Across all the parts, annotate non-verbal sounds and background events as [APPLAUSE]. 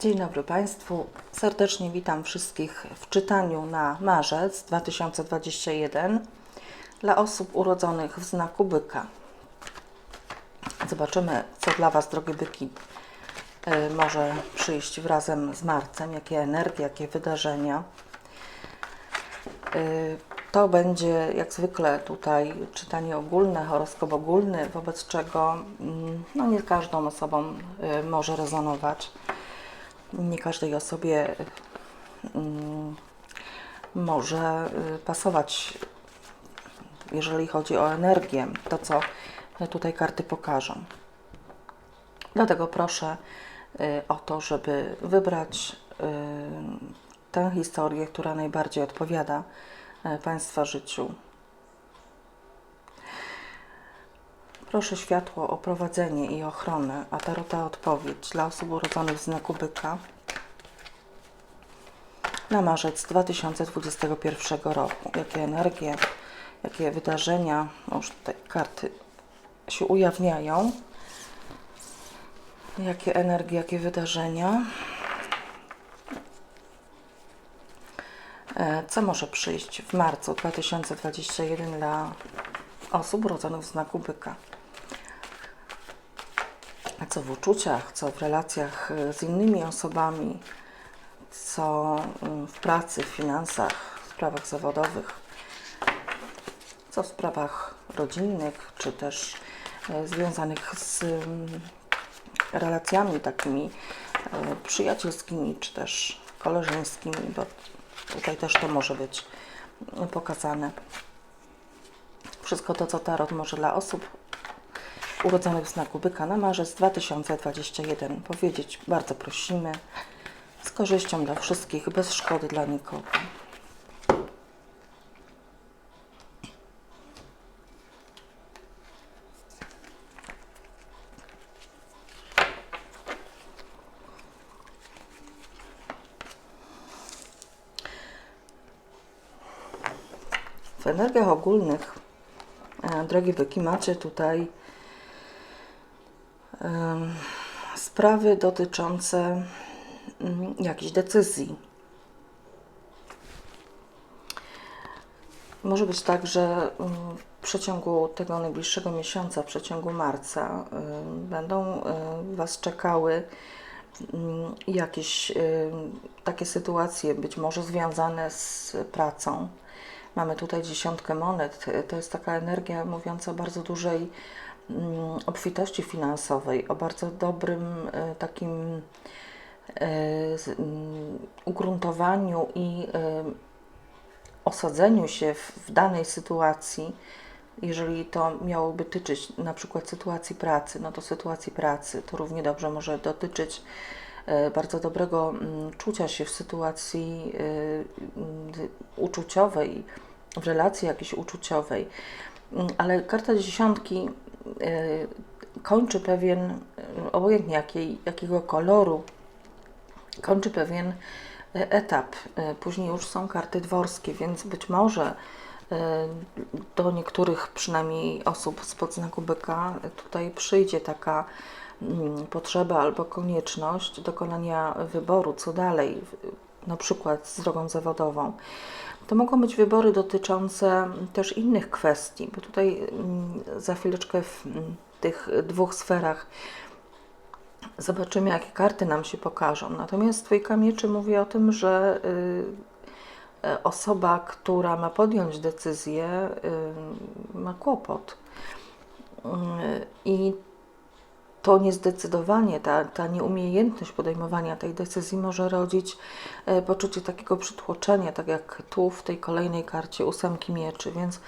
Dzień dobry Państwu. Serdecznie witam wszystkich w czytaniu na marzec 2021 dla osób urodzonych w znaku byka. Zobaczymy, co dla Was, drogie byki, y, może przyjść wrazem z marcem, jakie energie, jakie wydarzenia. Y, To będzie jak zwykle tutaj czytanie ogólne, horoskop ogólny, wobec czego mm, no, nie każdą osobą y, może rezonować. Nie każdej osobie mm, może y, pasować, jeżeli chodzi o energię, to co tutaj karty pokażą. Dlatego proszę y, o to, żeby wybrać y, tę historię, która najbardziej odpowiada Państwa życiu. Proszę światło o prowadzenie i ochronę, a tarota odpowiedź dla osób urodzonych w znaku byka na marzec 2021 roku. Jakie energie, jakie wydarzenia, no już tutaj karty się ujawniają. Jakie energie, jakie wydarzenia. E, Co może przyjść w marcu 2021 dla osób urodzonych w znaku byka? Co w uczuciach, co w relacjach y, z innymi osobami, co y, w pracy, w finansach, w sprawach zawodowych, co w sprawach rodzinnych, czy też y, związanych z ym, relacjami takimi y, przyjacielskimi, czy też koleżeńskimi, bo tutaj też to może być y, pokazane. Wszystko to, co Tarot może dla osób urodzonych w znaku byka na marzec 2021 powiedzieć. Bardzo prosimy. Z korzyścią dla wszystkich, bez szkody dla nikogo. W energiach ogólnych, e, drogie byki, macie tutaj sprawy dotyczące mm, jakichś decyzji. Może być tak, że mm, w przeciągu tego najbliższego miesiąca, w przeciągu marca, będą Was czekały mm, jakieś takie sytuacje, być może związane z pracą. Mamy tutaj dziesiątkę monet. To jest taka energia mówiąca o bardzo dużej obfitości finansowej, o bardzo dobrym e, takim e, mm, ugruntowaniu i e, osadzeniu się w, danej sytuacji. Jeżeli to miałoby tyczyć na przykład sytuacji pracy, no to sytuacji pracy to równie dobrze może dotyczyć bardzo dobrego mm, czucia się w sytuacji mm, uczuciowej, w relacji jakiejś uczuciowej. Mm, Ale karta dziesiątki kończy pewien, y, obojętnie jakiej, jakiego koloru, kończy pewien y, etap. Y, Później już są karty dworskie, więc być może y, do niektórych przynajmniej osób z podznaku byka tutaj przyjdzie taka mm, potrzeba albo konieczność dokonania wyboru, co dalej, na przykład z drogą zawodową. To mogą być wybory dotyczące też innych kwestii, bo tutaj mm, za chwileczkę w mm, tych dwóch sferach zobaczymy, jakie karty nam się pokażą. Natomiast Dwójka Mieczy mówi o tym, że y, e, osoba, która ma podjąć decyzję, y, ma kłopot. Y, I to niezdecydowanie, ta, ta nieumiejętność podejmowania tej decyzji może rodzić e, poczucie takiego przytłoczenia, tak jak tu w tej kolejnej karcie ósemki mieczy, więc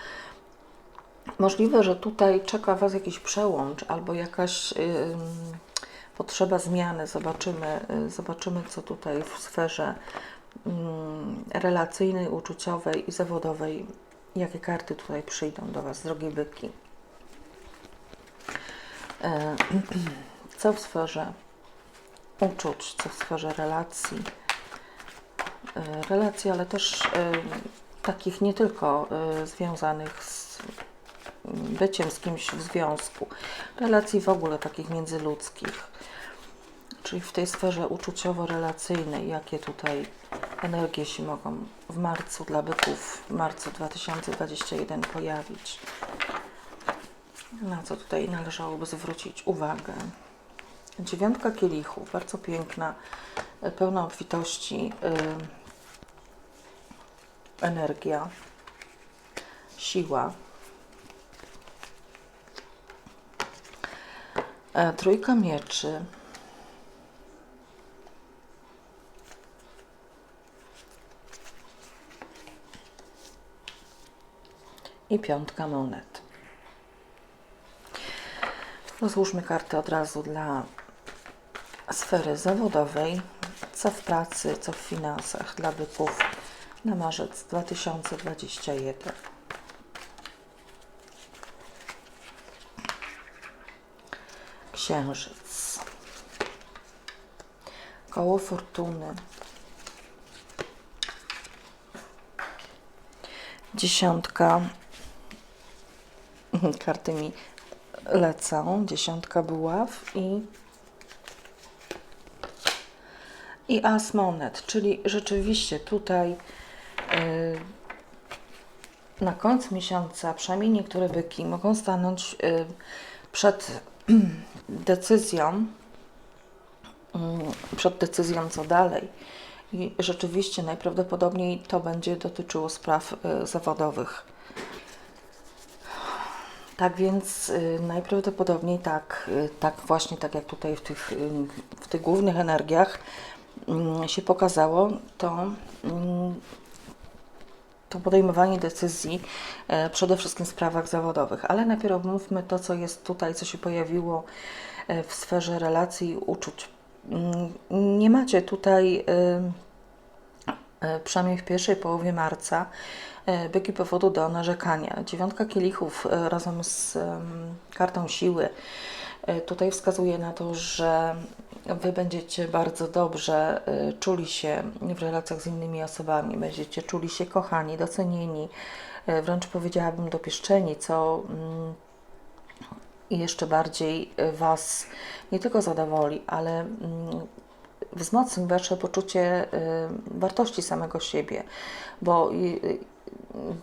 możliwe, że tutaj czeka Was jakiś przełącz albo jakaś ym, potrzeba zmiany. Zobaczymy, y, zobaczymy, co tutaj w sferze ym, relacyjnej, uczuciowej i zawodowej, jakie karty tutaj przyjdą do Was, drogie byki. E, [CLEARS THROAT] Co w sferze uczuć, co w sferze relacji, E, relacji, ale też e, takich nie tylko związanych z byciem z kimś w związku, relacji w ogóle takich międzyludzkich. czyli w tej sferze uczuciowo-relacyjnej, jakie tutaj energie się mogą w marcu dla byków, w marcu 2021 pojawić. Na co tutaj należałoby zwrócić uwagę? Dziewiątka kielichów, bardzo piękna, e, pełna obfitości y, energia, siła. E, Trójka mieczy. I piątka monet. Rozłóżmy karty od razu dla sfery zawodowej, co w pracy, co w finansach dla byków na marzec 2021. Księżyc. Koło fortuny. Dziesiątka. [LAUGHS] Karty mi lecą. Dziesiątka buław i i as monet, czyli rzeczywiście tutaj yy, na końcu miesiąca, przynajmniej niektóre byki mogą stanąć yy, przed [CLEARS THROAT] decyzją, yy, przed decyzją co dalej. I rzeczywiście najprawdopodobniej to będzie dotyczyło spraw yy, zawodowych. Tak więc y, najprawdopodobniej tak, y, tak właśnie tak jak tutaj w tych, y, w tych głównych energiach mm, się pokazało, to, mm, to podejmowanie decyzji e, przede wszystkim w sprawach zawodowych. Ale najpierw omówmy to, co jest tutaj, co się pojawiło e, w sferze relacji i uczuć. Mm, Nie macie tutaj, e, przynajmniej w pierwszej połowie marca, e, byki powodu do narzekania. Dziewiątka kielichów e, razem z kartą siły e, tutaj wskazuje na to, że Wy będziecie bardzo dobrze e, czuli się w relacjach z innymi osobami, będziecie czuli się kochani, docenieni, e, wręcz powiedziałabym dopieszczeni, co mm, jeszcze bardziej e, Was nie tylko zadowoli, ale mm, wzmocni Wasze poczucie y, wartości samego siebie, bo y, y,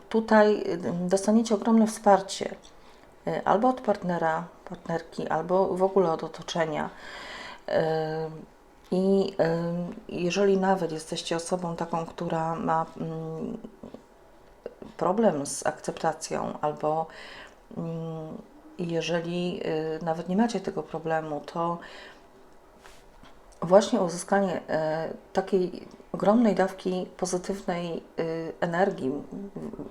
tutaj dostaniecie ogromne wsparcie albo od partnera, partnerki, albo w ogóle od otoczenia. I jeżeli nawet jesteście osobą taką, która ma mm, problem z akceptacją, albo mm, jeżeli nawet nie macie tego problemu, to właśnie uzyskanie e, takiej ogromnej dawki pozytywnej y, energii,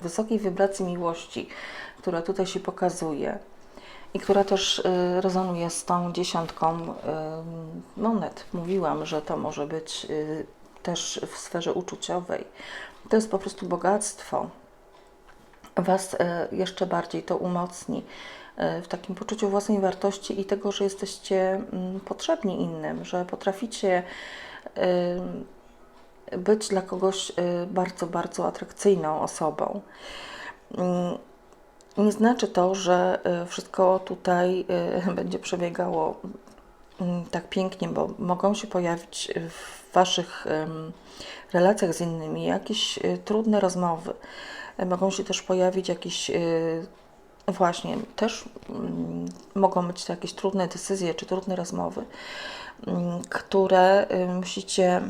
wysokiej wibracji miłości, która tutaj się pokazuje i która też y, rezonuje z tą dziesiątką monet. Mówiłam, że to może być też w sferze uczuciowej. To jest po prostu bogactwo. Was e, jeszcze bardziej to umocni e, w takim poczuciu własnej wartości i tego, że jesteście mm, potrzebni innym, że potraficie e, być dla kogoś e, bardzo, bardzo atrakcyjną osobą. Mm, Nie znaczy to, że e, wszystko tutaj e, [LAUGHS] będzie przebiegało mm, tak pięknie, bo mogą się pojawić w Waszych relacjach z innymi jakieś e, trudne rozmowy. E, Mogą się też pojawić jakieś, e, właśnie, też mm, mogą być to jakieś trudne decyzje czy trudne rozmowy, mm, które e, musicie,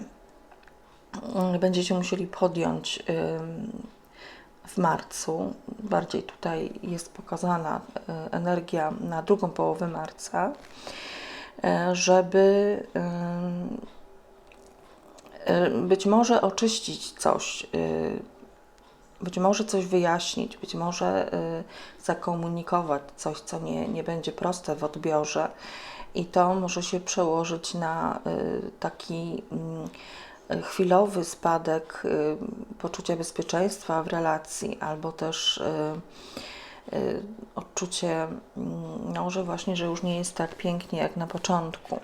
mm, będziecie musieli podjąć em, w marcu. Bardziej tutaj jest pokazana e, energia na drugą połowę marca, żeby być może oczyścić coś, być może coś wyjaśnić, być może y, zakomunikować coś, co nie, nie będzie proste w odbiorze, i to może się przełożyć na y, taki y, chwilowy spadek y, poczucia bezpieczeństwa w relacji, albo też y, y, odczucie, mm, no, że właśnie, że już nie jest tak pięknie jak na początku.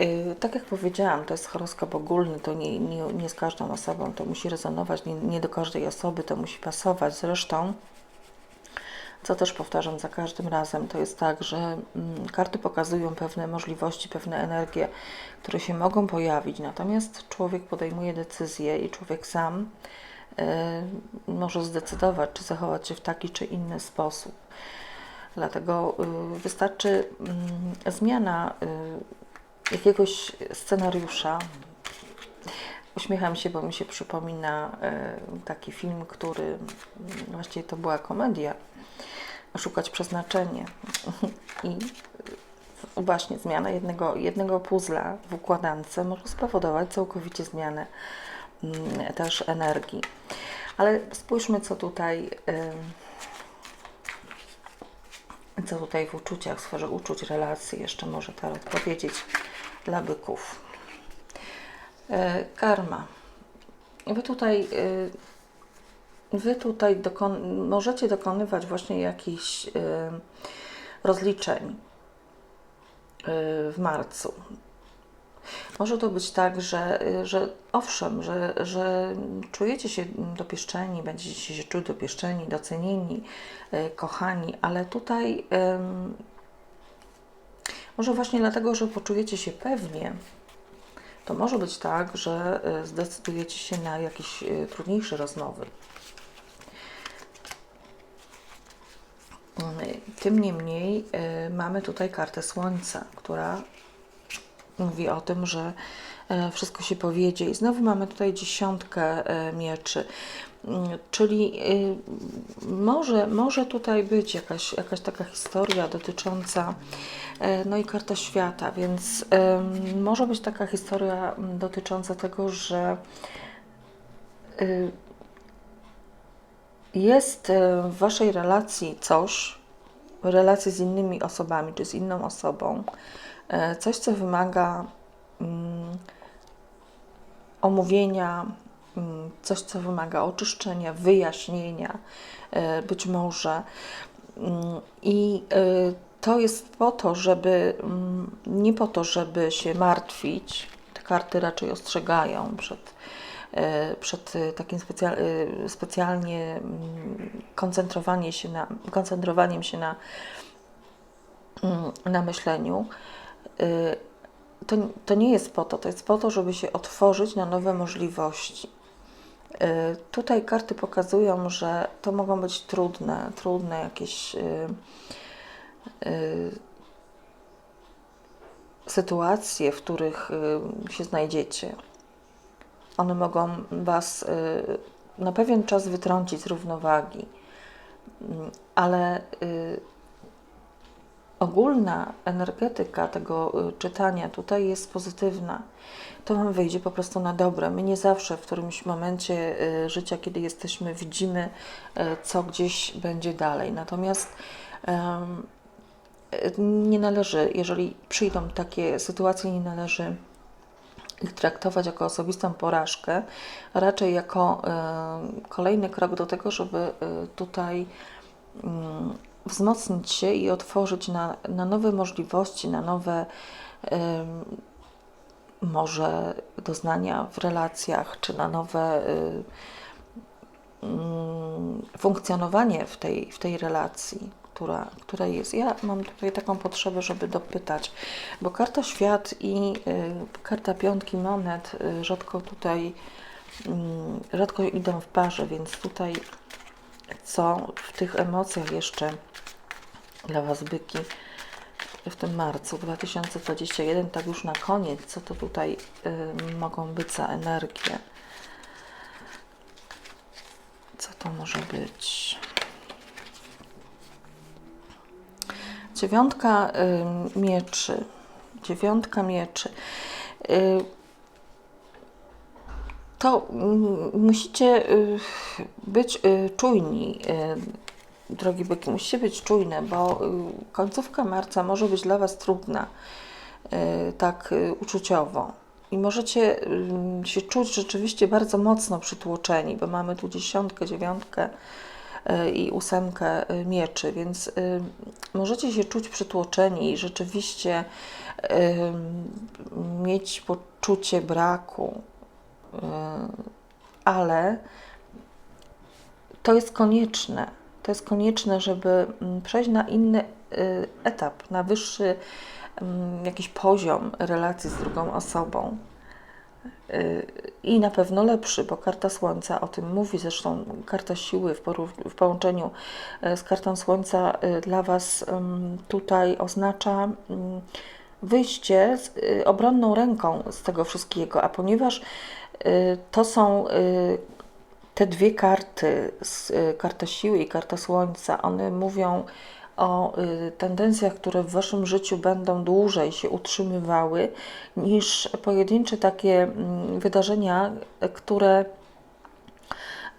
Y, Tak jak powiedziałam, to jest horoskop ogólny, to nie, nie, nie z każdą osobą to musi rezonować, nie, nie do każdej osoby to musi pasować. Zresztą co też powtarzam za każdym razem, to jest tak, że mm, karty pokazują pewne możliwości, pewne energie, które się mogą pojawić, natomiast człowiek podejmuje decyzję i człowiek sam y, może zdecydować, czy zachować się w taki czy inny sposób. Dlatego y, wystarczy mm, zmiana y, jakiegoś scenariusza. Uśmiecham się, bo mi się przypomina y, taki film, który mm, właściwie to była komedia. Szukać przeznaczenie. I właśnie zmiana jednego, jednego puzla w układance może spowodować całkowicie zmianę mm, też energii. Ale spójrzmy, co tutaj. co tutaj w uczuciach, w sferze uczuć, relacji jeszcze może tarot powiedzieć dla byków. E, Karma. Wy tutaj, e, wy tutaj dokon możecie dokonywać właśnie jakichś e, rozliczeń w marcu. Może to być tak, że, że owszem, że, że czujecie się dopieszczeni, będziecie się czuć dopieszczeni, docenieni, kochani, ale tutaj może właśnie dlatego, że poczujecie się pewnie, to może być tak, że e, zdecydujecie się na jakieś e, trudniejsze rozmowy. Mm, Tym niemniej e, mamy tutaj kartę Słońca, która mówi o tym, że wszystko się powiedzie. I znowu mamy tutaj dziesiątkę mieczy. Czyli y, może, może tutaj być jakaś, jakaś taka historia dotycząca, e, no i karta świata, więc może być taka historia dotycząca tego, że y, jest e, w Waszej relacji coś, relacji z innymi osobami, czy z inną osobą, e, coś, co wymaga mm, omówienia, coś, co wymaga oczyszczenia, wyjaśnienia, e, być może. Mm, I e, to jest po to, żeby, mm, nie po to, żeby się martwić, te karty raczej ostrzegają przed, e, przed takim specjal, specjalnie mm, koncentrowanie się na, koncentrowaniem się na, mm, na myśleniu. To, to nie jest po to, to jest po to, żeby się otworzyć na nowe możliwości. Y, Tutaj karty pokazują, że to mogą być trudne, trudne jakieś y, y, sytuacje, w których się znajdziecie. One mogą Was na pewien czas wytrącić z równowagi, Mm, ale ogólna energetyka tego y, czytania tutaj jest pozytywna. To Wam wyjdzie po prostu na dobre. My nie zawsze w którymś momencie y, życia, kiedy jesteśmy, widzimy, y, co gdzieś będzie dalej. Natomiast nie należy, jeżeli przyjdą takie sytuacje, nie należy ich traktować jako osobistą porażkę, raczej jako kolejny krok do tego, żeby tutaj mm, wzmocnić się i otworzyć na, na nowe możliwości, na nowe może doznania w relacjach, czy na nowe y, mm, funkcjonowanie w tej, w tej relacji, która, która jest. Ja mam tutaj taką potrzebę, żeby dopytać, bo karta świat i y, karta piątki monet y, rzadko tutaj mm, rzadko idą w parze, więc tutaj co w tych emocjach jeszcze dla Was byki w tym marcu 2021, tak już na koniec, co to tutaj y, mogą być za energie? Co to może być? Dziewiątka y, mieczy. Dziewiątka mieczy. Y, to mm, musicie y, być y, czujni, y, drogi byki, musicie być czujne, bo końcówka marca może być dla Was trudna, tak uczuciowo. I możecie się czuć rzeczywiście bardzo mocno przytłoczeni, bo mamy tu dziesiątkę, dziewiątkę i ósemkę mieczy, więc możecie się czuć przytłoczeni i rzeczywiście mieć poczucie braku, ale to jest konieczne. To jest konieczne, żeby mm, przejść na inny y, etap, na wyższy mm, jakiś poziom relacji z drugą osobą. Y, I na pewno lepszy, bo karta Słońca o tym mówi. Zresztą karta siły w, w połączeniu e, z kartą Słońca y, dla Was tutaj oznacza ym, wyjście z y, obronną ręką z tego wszystkiego. A ponieważ y, to są y, te dwie karty, y, karta siły i karta Słońca, one mówią o y, tendencjach, które w Waszym życiu będą dłużej się utrzymywały niż pojedyncze takie mm, wydarzenia, y, które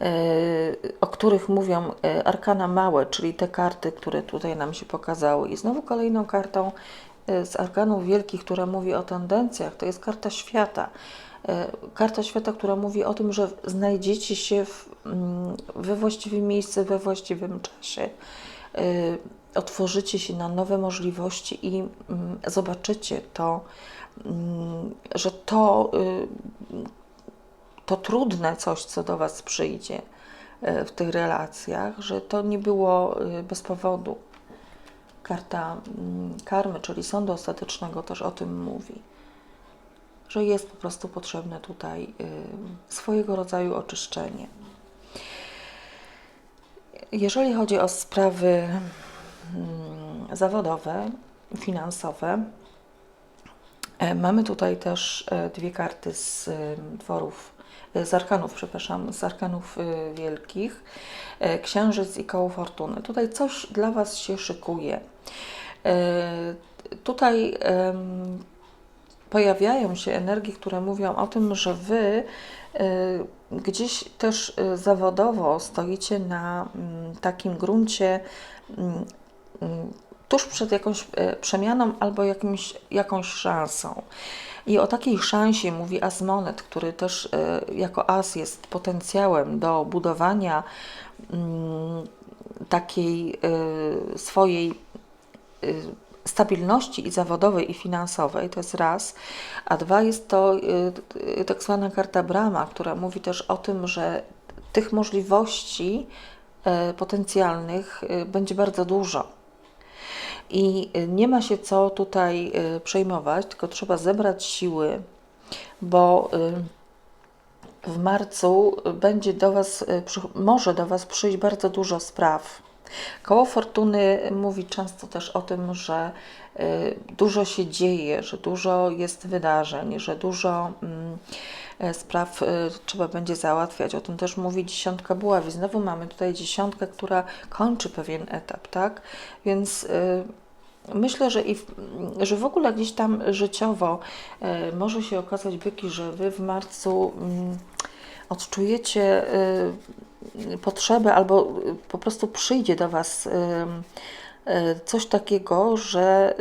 y, o których mówią y, arkana małe, czyli te karty, które tutaj nam się pokazały. I znowu kolejną kartą y, z arkanów wielkich, która mówi o tendencjach, to jest karta świata. Y, Karta świata, która mówi o tym, że znajdziecie się w, mm, we właściwym miejscu, we właściwym czasie. Y, Otworzycie się na nowe możliwości i mm, zobaczycie to, mm, że to y, to trudne coś, co do Was przyjdzie e, w tych relacjach, że to nie było e, bez powodu. Karta karmy, czyli sądu ostatecznego, też o tym mówi, że jest po prostu potrzebne tutaj y, swojego rodzaju oczyszczenie. Jeżeli chodzi o sprawy mm, zawodowe, finansowe, E, Mamy tutaj też e, dwie karty z e, dworów, e, z arkanów, przepraszam, z arkanów e, wielkich, księżyc i koło fortuny. Tutaj coś dla Was się szykuje. Tutaj pojawiają się energie, które mówią o tym, że Wy e, gdzieś też e, zawodowo stoicie na mm, takim gruncie mm, mm, tuż przed jakąś e, przemianą albo jakimś, jakąś szansą. I o takiej szansie mówi Asmonet, który też jako as jest potencjałem do budowania takiej swojej stabilności i zawodowej, i finansowej, to jest raz, a dwa jest to y, y, tak zwana karta Brama, która mówi też o tym, że tych możliwości e, potencjalnych y, będzie bardzo dużo. I y, nie ma się co tutaj y, przejmować, tylko trzeba zebrać siły, bo y, w marcu będzie do Was, y, może do Was przyjść bardzo dużo spraw. Koło Fortuny mówi często też o tym, że y, dużo się dzieje, że dużo jest wydarzeń, że dużo mm, e, spraw y, trzeba będzie załatwiać. O tym też mówi dziesiątka buław. I znowu mamy tutaj dziesiątkę, która kończy pewien etap, tak? Więc y, Myślę, że, i w, że w ogóle gdzieś tam życiowo e, może się okazać, Byki, że Wy w marcu mm, odczujecie potrzebę albo y, po prostu przyjdzie do Was y, y, coś takiego, że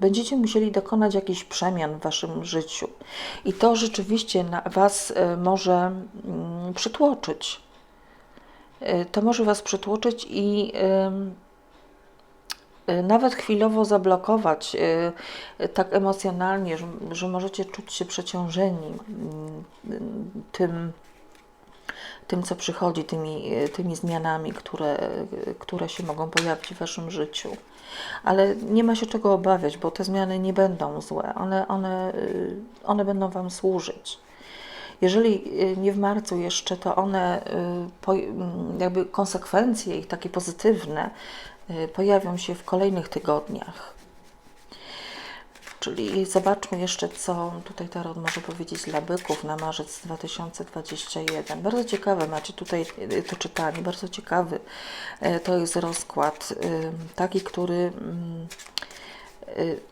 będziecie musieli dokonać jakichś przemian w Waszym życiu. I to rzeczywiście Was może mm, przytłoczyć. To może Was przytłoczyć i nawet chwilowo zablokować tak emocjonalnie, że, że możecie czuć się przeciążeni mm, tym, tym, co przychodzi, tymi, y, tymi zmianami, które, y, które się mogą pojawić w Waszym życiu. Ale nie ma się czego obawiać, bo te zmiany nie będą złe. One, one, y, one będą Wam służyć. Jeżeli nie w marcu jeszcze, to one, jakby konsekwencje ich takie pozytywne, pojawią się w kolejnych tygodniach. Czyli zobaczmy jeszcze, co tutaj Tarot może powiedzieć dla byków na marzec 2021. Bardzo ciekawe macie tutaj y, to czytanie, bardzo ciekawy y, to jest rozkład, y, taki, który mm,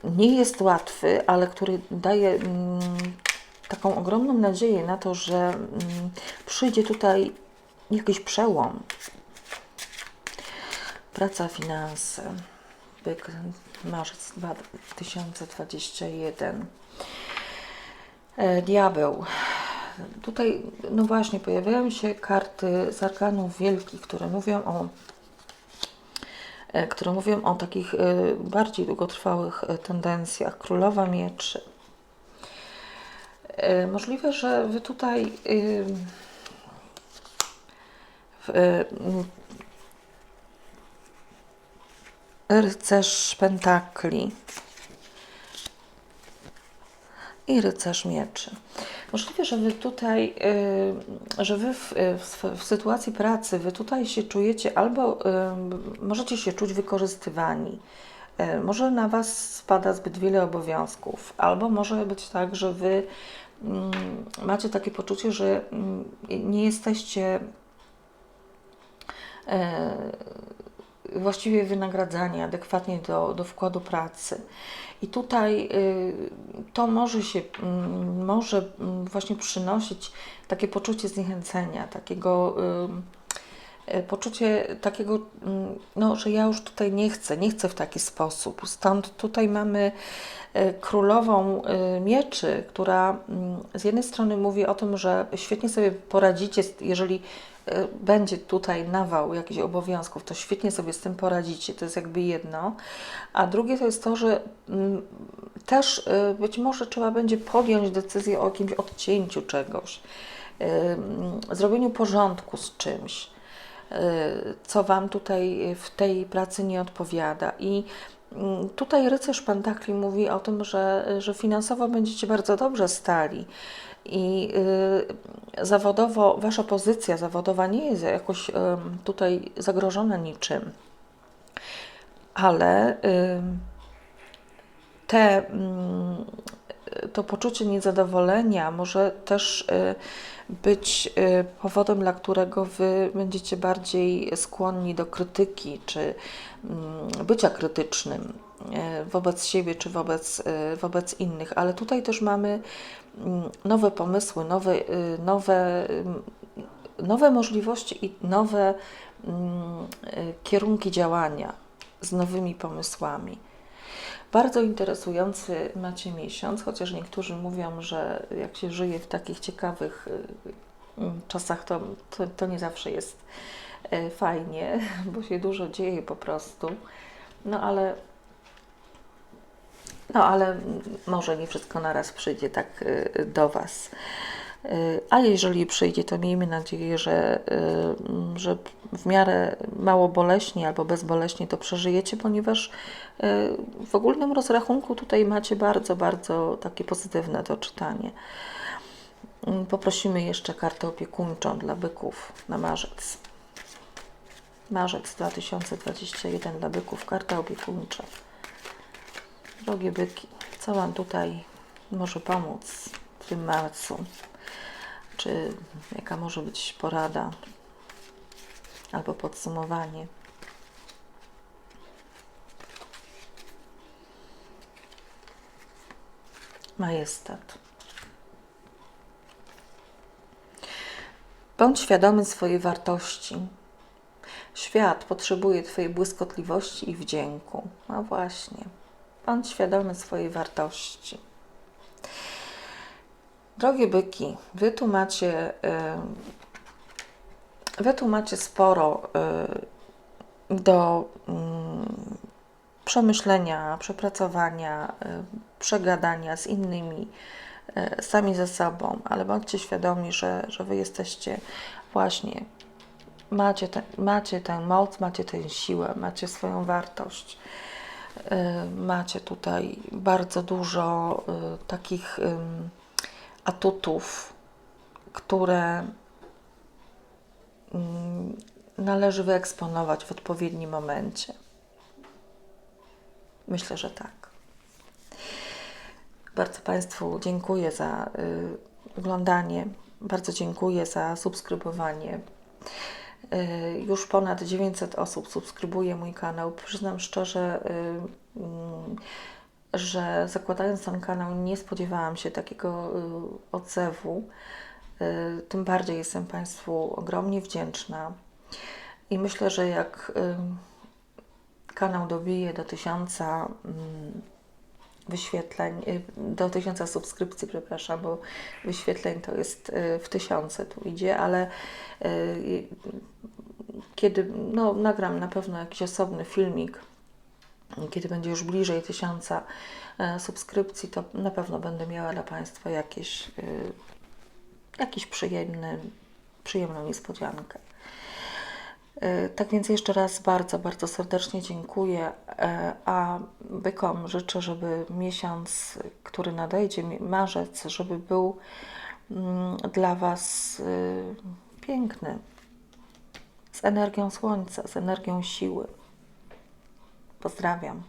nie jest łatwy, ale który daje mm, taką ogromną nadzieję na to, że mm, przyjdzie tutaj jakiś przełom. Praca, finanse. Byk, marzec 2021. E, Diabeł. Tutaj, no właśnie, pojawiają się karty z arkanów wielkich, które mówią o e, które mówią o takich e, bardziej długotrwałych tendencjach. Królowa mieczy. Możliwe, że Wy tutaj y, w, y, m, rycerz pentakli i rycerz mieczy. Możliwe, że wy tutaj, y, że wy w, w, w sytuacji pracy, wy tutaj się czujecie albo y, możecie się czuć wykorzystywani. Y, Może na Was spada zbyt wiele obowiązków, albo może być tak, że Wy mm, macie takie poczucie, że mm, nie jesteście właściwie wynagradzani adekwatnie do, do wkładu pracy. I tutaj y, to może się, mm, może mm, właśnie przynosić takie poczucie zniechęcenia, takiego y, y, poczucie takiego, mm, no, że ja już tutaj nie chcę, nie chcę w taki sposób. Stąd tutaj mamy królową mieczy, która z jednej strony mówi o tym, że świetnie sobie poradzicie, jeżeli będzie tutaj nawał jakichś obowiązków, to świetnie sobie z tym poradzicie, to jest jakby jedno. A drugie to jest to, że mm, też y, być może trzeba będzie podjąć decyzję o jakimś odcięciu czegoś, y, zrobieniu porządku z czymś, y, co Wam tutaj w tej pracy nie odpowiada. I mm, tutaj rycerz Pentakli mówi o tym, że, że finansowo będziecie bardzo dobrze stali i y, zawodowo, Wasza pozycja zawodowa nie jest jakoś ym, tutaj zagrożona niczym, ale ym, te, mm, to poczucie niezadowolenia może też y, być y, powodem, dla którego Wy będziecie bardziej skłonni do krytyki, czy mm, bycia krytycznym y, wobec siebie, czy wobec, y, wobec innych. Ale tutaj też mamy nowe pomysły, nowe, y, nowe, ym, nowe możliwości i nowe mm, y, kierunki działania z nowymi pomysłami. Bardzo interesujący macie miesiąc, chociaż niektórzy mówią, że jak się żyje w takich ciekawych y, y, czasach, to, to, to nie zawsze jest y, fajnie, [LAUGHS] bo się dużo dzieje po prostu. No ale, no ale może nie wszystko naraz przyjdzie tak y, do Was. Y, A jeżeli przyjdzie, to miejmy nadzieję, że, y, że w miarę mało boleśnie albo bezboleśnie to przeżyjecie, ponieważ w ogólnym rozrachunku tutaj macie bardzo, bardzo takie pozytywne doczytanie. Mm, Poprosimy jeszcze kartę opiekuńczą dla byków na marzec. Marzec 2021 dla byków, karta opiekuńcza. Drogie byki, co Wam tutaj może pomóc w tym marcu? Czy jaka może być porada albo podsumowanie? Majestat. Bądź świadomy swojej wartości. Świat potrzebuje Twojej błyskotliwości i wdzięku. No właśnie. Bądź świadomy swojej wartości. Drogie byki, wy tu macie, wy tu macie sporo do mm, przemyślenia, przepracowania, przegadania z innymi, y, sami ze sobą, ale bądźcie świadomi, że, że wy jesteście właśnie, macie, macie tę moc, macie tę siłę, macie swoją wartość. Y, Macie tutaj bardzo dużo y, takich atutów, które mm, należy wyeksponować w odpowiednim momencie. Myślę, że tak. Bardzo Państwu dziękuję za y, oglądanie. Bardzo dziękuję za subskrybowanie. Y, Już ponad 900 osób subskrybuje mój kanał. Przyznam szczerze, y, mm, że zakładając ten kanał nie spodziewałam się takiego y, odzewu. Tym bardziej jestem Państwu ogromnie wdzięczna. I myślę, że jak kanał dobije do tysiąca mm, wyświetleń, y, do tysiąca subskrypcji, przepraszam, bo wyświetleń to jest y, w tysiące tu idzie, ale y, kiedy no, nagram na pewno jakiś osobny filmik, kiedy będzie już bliżej tysiąca subskrypcji, to na pewno będę miała dla Państwa jakieś, jakiś przyjemny, przyjemną niespodziankę. E, Tak więc jeszcze raz bardzo, bardzo serdecznie dziękuję, e, a bykom życzę, żeby miesiąc, który nadejdzie, marzec, żeby był mm, dla Was y, piękny, z energią słońca, z energią siły. Pozdrawiam.